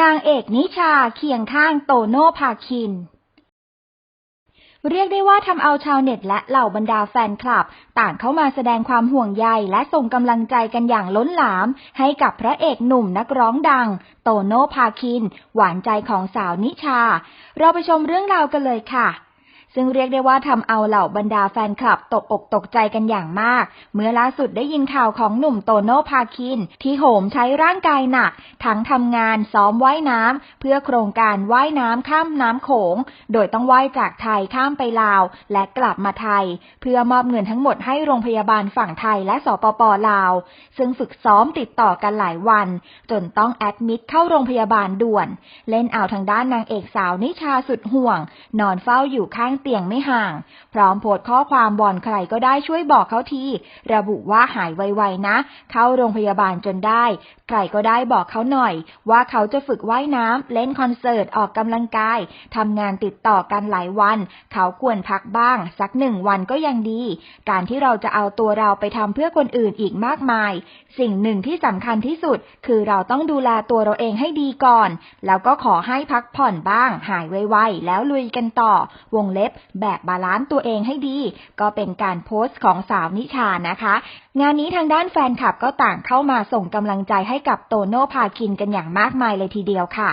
นางเอกนิชาเคียงข้างโตโน่พาคิน เรียกได้ว่าทำเอาชาวเน็ตและเหล่าบรรดาแฟนคลับ ต่างเข้ามาแสดงความห่วงใยและส่งกำลังใจกันอย่างล้นหลาม ให้กับพระเอกหนุ่มนักร้องดัง โตโน่พาคิน หวานใจของสาวนิชา เราไปชมเรื่องราวกันเลยค่ะ ซึ่งเรียกได้ว่าทำเอาเหล่าบรรดาแฟนคลับตกอกตกใจกันอย่างมาก เมื่อล่าสุดได้ยินข่าวของหนุ่มโตโน่พาคิน ที่โหมใช้ร่างกายหนัก ทั้งทำงานซ้อมว่ายน้ำเพื่อโครงการว่ายน้ำข้ามน้ำโขง โดยต้องว่ายจากไทยข้ามไปลาว และกลับมาไทย เพื่อมอบเงินทั้งหมดให้โรงพยาบาลฝั่งไทยและสปปลาว ซึ่งฝึกซ้อมติดต่อกันหลายวัน จนต้องแอดมิดเข้าโรงพยาบาลด่วน เล่นเอาทางด้านนางเอกสาวนิชาสุดห่วง นอนเฝ้าอยู่ข้างเตียงไม่ห่าง พร้อมโพสข้อความบอนใครก็ได้ช่วยบอกเขาที ระบุว่าหายไวๆนะ เข้าโรงพยาบาลจนได้ ใครก็ได้บอกเขาหน่อย ว่าเขาจะฝึกว่ายน้ำเล่นคอนเสิร์ตออกกำลังกายทำงานติดต่อกันหลายวัน เขาควรพักบ้าง สักหนึ่งวันก็ยังดี การที่เราจะเอาตัวเราไปทำเพื่อคนอื่นอีกมากมาย สิ่งหนึ่งที่สำคัญที่สุด คือเราต้องดูแลตัวเราเองให้ดีก่อน แล้วก็ขอให้พักผ่อนบ้าง หายไวๆแล้วลุยกันต่อ วงเล็บบแบบบาลานซ์ตัวเองให้ดี ก็เป็นการโพสต์ของสาวนิชานะคะ งานนี้ทางด้านแฟนคลับก็ต่างเข้ามาส่งกำลังใจให้กับโตโน่พาคินกันอย่างมากมายเลยทีเดียวค่ะ